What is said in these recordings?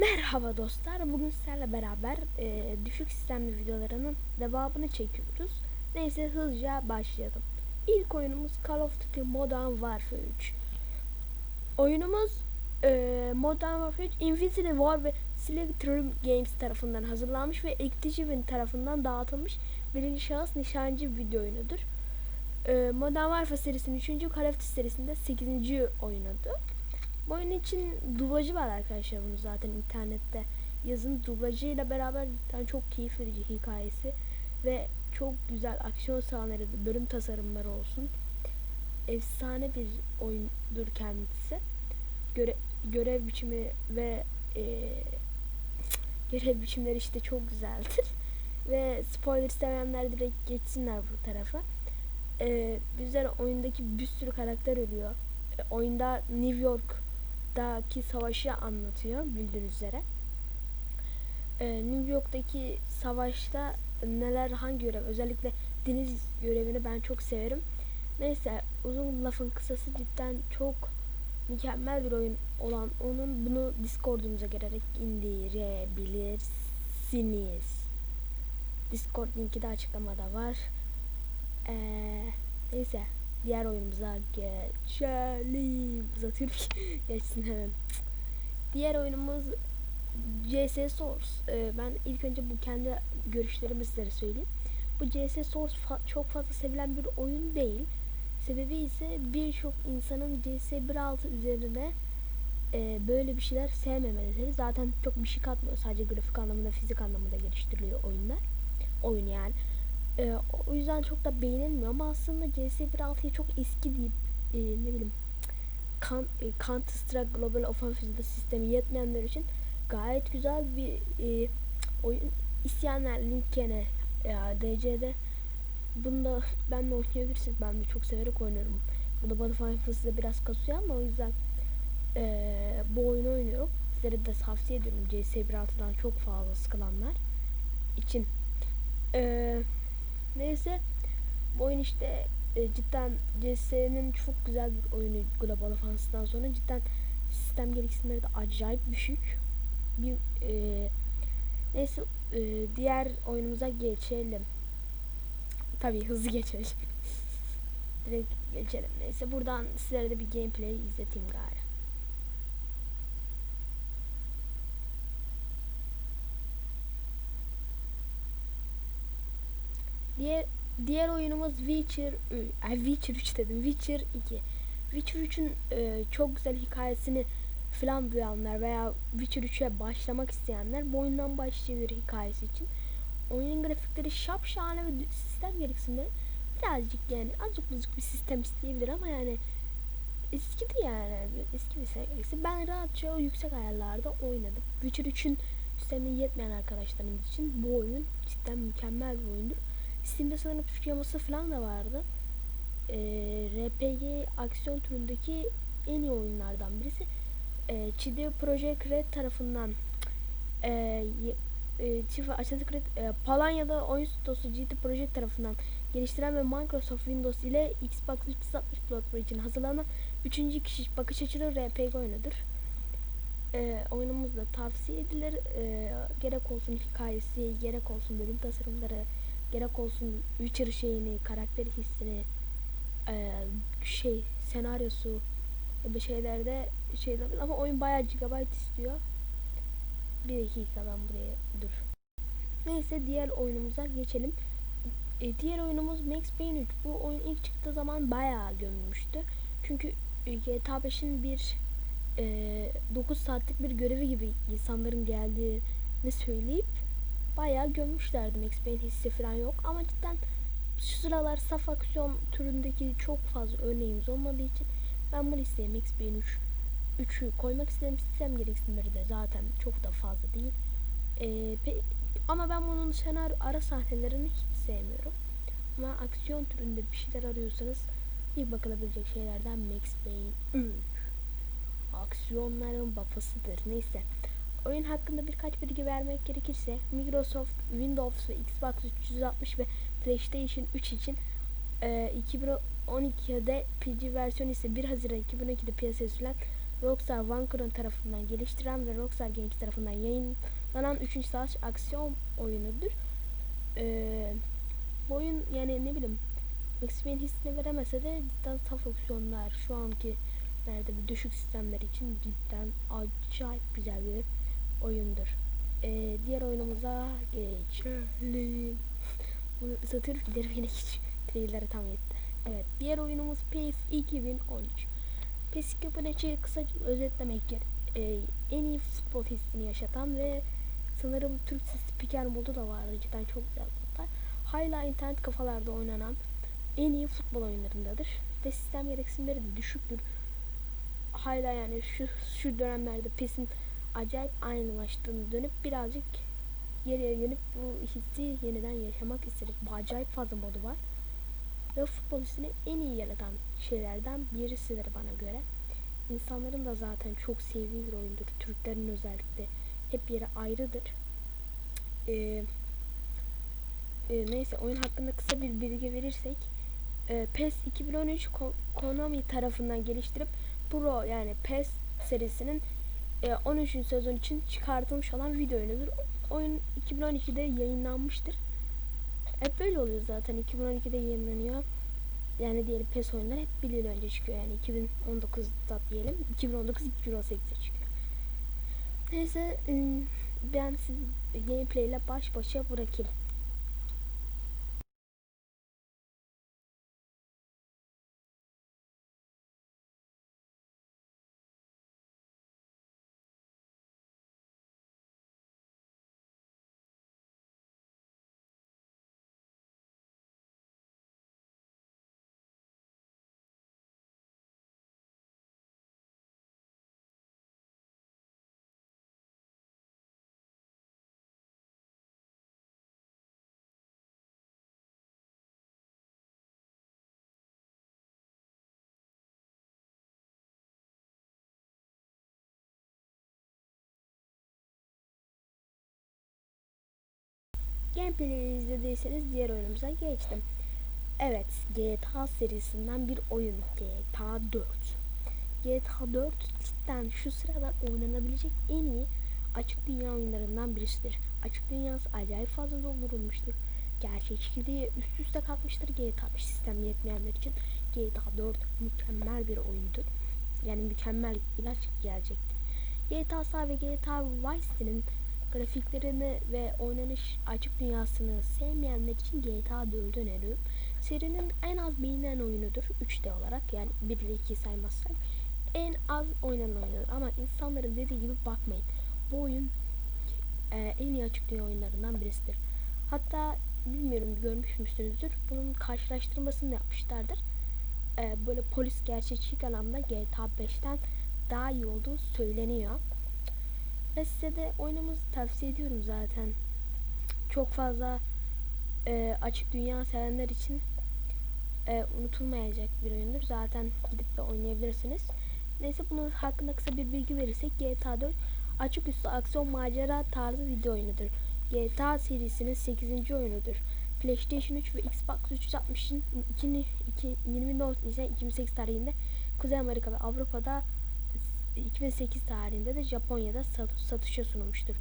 Merhaba dostlar. Bugün sizlerle beraber e, düşük sistemli videolarının devamını çekiyoruz. Neyse hızlıca başlayalım. İlk oyunumuz Call of Duty Modern Warfare 3. Oyunumuz e, Modern Warfare 3 Infinity War ve Spectrum Games tarafından hazırlanmış ve Activision tarafından dağıtılmış birinci şahıs nişancı video oyunudur. E, Modern Warfare serisinin 3. Call of Duty serisinde 8. oyunudur. Bu oyun için dublajı var arkadaşlar bunu zaten internette yazın dublajıyla beraber cidden çok keyif verici hikayesi ve çok güzel aksiyon sahneleri, bölüm tasarımları olsun. Efsane bir oyundur kendisi. Göre, görev biçimi ve e, görev biçimleri işte çok güzeldir. ve spoiler istemeyenler direkt geçsinler bu tarafa. E, bizler oyundaki bir sürü karakter ölüyor. E, oyunda New York daki savaşı anlatıyor bildiğiniz üzere. Ee, New York'taki savaşta neler hangi görev özellikle deniz görevini ben çok severim. Neyse uzun lafın kısası cidden çok mükemmel bir oyun olan onun bunu Discord'umuza girerek indirebilirsiniz. Discord linki de açıklamada var. Ee, neyse diğer oyunumuza geçelim. Uzatıyorum ki geçsin hemen. Diğer oyunumuz CS Source. Ee, ben ilk önce bu kendi görüşlerimi sizlere söyleyeyim. Bu CS Source fa çok fazla sevilen bir oyun değil. Sebebi ise birçok insanın CS 1.6 üzerine e, böyle bir şeyler sevmemeleri. Zaten çok bir şey katmıyor. Sadece grafik anlamında, fizik anlamında geliştiriliyor oyunlar. Oyun yani. E, o yüzden çok da beğenilmiyor ama aslında CS 1.6'yı çok eski deyip e, ne bileyim kan, e, Counter Strike Global Offensive sistemi yetmeyenler için gayet güzel bir e, oyun. İsteyenler link gene e, DC'de bunda benle oynayabilirsiniz. Ben de çok severek oynuyorum. Bu da Battlefield size biraz kasıyor ama o yüzden e, bu oyunu oynuyorum. Sizlere de tavsiye ediyorum CS 1.6'dan çok fazla sıkılanlar için. Eee Bu oyun işte e, cidden CS'nin çok güzel bir oyunu Global Offense'dan sonra cidden sistem gereksinimleri de acayip düşük. Bir e, neyse e, diğer oyunumuza geçelim. Tabii hızlı geçelim. Direkt geçelim. Neyse buradan sizlere de bir gameplay izleteyim gari. Diğer diğer oyunumuz Witcher 3. Ay Witcher 3 dedim. Witcher 2. Witcher 3'ün e, çok güzel hikayesini falan duyanlar veya Witcher 3'e başlamak isteyenler bu oyundan başlayabilir hikayesi için. Oyunun grafikleri şapşane ve sistem gereksinimleri birazcık yani azıcık buzuk bir sistem isteyebilir ama yani eskidi yani eski bir serisi. Ben rahatça o yüksek ayarlarda oynadım. Witcher 3'ün sistemi yetmeyen arkadaşlarımız için bu oyun cidden mükemmel bir oyundur. Steam'de sanırım Türk yaması falan da vardı. E, RPG aksiyon türündeki en iyi oyunlardan birisi. E, CD Projekt Red tarafından e, e, Çift Creed e, Palanya'da oyun stüdyosu GT Projekt tarafından geliştiren ve Microsoft Windows ile Xbox 360 platformu için hazırlanan 3. kişi bakış açılı RPG oyunudur. E, oyunumuz da tavsiye edilir. E, gerek olsun hikayesi, gerek olsun bölüm tasarımları, gerek olsun Witcher şeyini, karakter hissini, e, şey senaryosu ya da şeylerde şeyler ama oyun bayağı gigabyte istiyor. Bir dakika ben buraya dur. Neyse diğer oyunumuza geçelim. E, diğer oyunumuz Max Payne 3. Bu oyun ilk çıktığı zaman bayağı gömülmüştü. Çünkü GTA 5'in bir e, 9 saatlik bir görevi gibi insanların geldiğini söyleyip bayağı gömmüşlerdi. Max Payne hissi falan yok ama cidden şu sıralar saf aksiyon türündeki çok fazla örneğimiz olmadığı için ben bu listeye Max Payne 3 3'ü koymak istedim. Sistem gereksinimleri de zaten çok da fazla değil. Ee, ama ben bunun senaryo ara sahnelerini hiç sevmiyorum. Ama aksiyon türünde bir şeyler arıyorsanız iyi bakılabilecek şeylerden Max Payne 3. Aksiyonların babasıdır. Neyse. Oyun hakkında birkaç bilgi vermek gerekirse Microsoft Windows ve Xbox 360 ve PlayStation 3 için e, 2012'de PC versiyonu ise 1 Haziran 2012'de piyasaya sürülen Rockstar Vancouver tarafından geliştiren ve Rockstar Games tarafından yayınlanan 3. savaş aksiyon oyunudur. Ee, bu oyun yani ne bileyim Max Payne hissini veremese de cidden tough opsiyonlar şu anki nerede bir düşük sistemler için cidden acayip güzel bir oyundur. Ee, diğer oyunumuza geçelim. Bunu satıyorum giderim yine hiç trailer'e tam yetti. Evet diğer oyunumuz PES 2013. PES 2013'ü kısaca özetlemek gerek. Ee, en iyi futbol hissini yaşatan ve sanırım Türkçe spiker modu da vardı cidden çok güzel modlar. Hala internet kafalarda oynanan en iyi futbol oyunlarındadır ve sistem gereksinimleri de düşüktür. Hala yani şu şu dönemlerde PES'in acayip aynılaştığını dönüp birazcık geriye dönüp bu hissi yeniden yaşamak isteriz. Bu acayip fazla modu var. Ve futbol hissini en iyi yaratan şeylerden birisidir bana göre. İnsanların da zaten çok sevdiği bir oyundur. Türklerin özellikle hep yeri ayrıdır. Ee, e, neyse oyun hakkında kısa bir bilgi verirsek e, PES 2013 Ko- Konami tarafından geliştirip Pro yani PES serisinin e, 13. sezon için çıkartılmış olan video oyunudur. Oyun 2012'de yayınlanmıştır. Hep böyle oluyor zaten 2012'de yayınlanıyor. Yani diğer PES oyunları hep bir yıl önce çıkıyor yani 2019'da diyelim 2019 2018'de çıkıyor. Neyse ım, ben sizi gameplay ile baş başa bırakayım. Gameplay'i izlediyseniz diğer oyunumuza geçtim. Evet, GTA serisinden bir oyun. GTA 4. GTA 4 cidden şu sıralar oynanabilecek en iyi açık dünya oyunlarından birisidir. Açık dünyası acayip fazla doldurulmuştur. Gerçekçiliği üst üste katmıştır GTA 5 sistem yetmeyenler için. GTA 4 mükemmel bir oyundur. Yani mükemmel ilaç gelecektir. GTA ve GTA Vice City'nin grafiklerini ve oynanış açık dünyasını sevmeyenler için GTA 4'ü öneriyorum. Serinin en az beğenilen oyunudur 3D olarak yani 1 ile 2'yi saymazsak en az oynanan oyunudur ama insanların dediği gibi bakmayın. Bu oyun e, en iyi açık dünya oyunlarından birisidir. Hatta bilmiyorum görmüş müsünüzdür. Bunun karşılaştırmasını yapmışlardır. E, böyle polis gerçekçilik anlamda GTA 5'ten daha iyi olduğu söyleniyor. Ve size de oynamanızı tavsiye ediyorum zaten. Çok fazla e, açık dünya sevenler için e, unutulmayacak bir oyundur. Zaten gidip de oynayabilirsiniz. Neyse bunun hakkında kısa bir bilgi verirsek GTA 4 açık üstü aksiyon macera tarzı video oyunudur. GTA serisinin 8. oyunudur. PlayStation 3 ve Xbox 360'ın 24 Nisan 2008 tarihinde Kuzey Amerika ve Avrupa'da 2008 tarihinde de Japonya'da satışa sunulmuştur.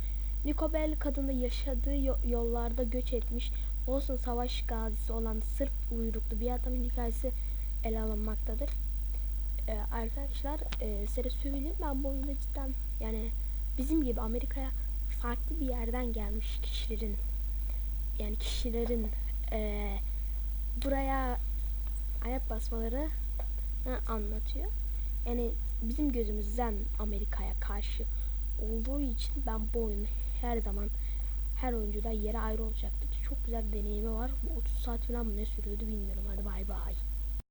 Nico Bell kadında yaşadığı yollarda göç etmiş Bosna Savaş gazisi olan Sırp uyruklu bir adamın hikayesi ele alınmaktadır. Ee, arkadaşlar e, size söyleyeyim ben bu oyunda cidden yani bizim gibi Amerika'ya farklı bir yerden gelmiş kişilerin yani kişilerin e, buraya ayak basmaları anlatıyor. Yani bizim gözümüzden Amerika'ya karşı olduğu için ben bu oyunu her zaman her oyuncuda yere ayrı olacaktır. Çok güzel bir deneyimi var. Bu 30 saat falan mı ne sürüyordu bilmiyorum. Hadi bay bay.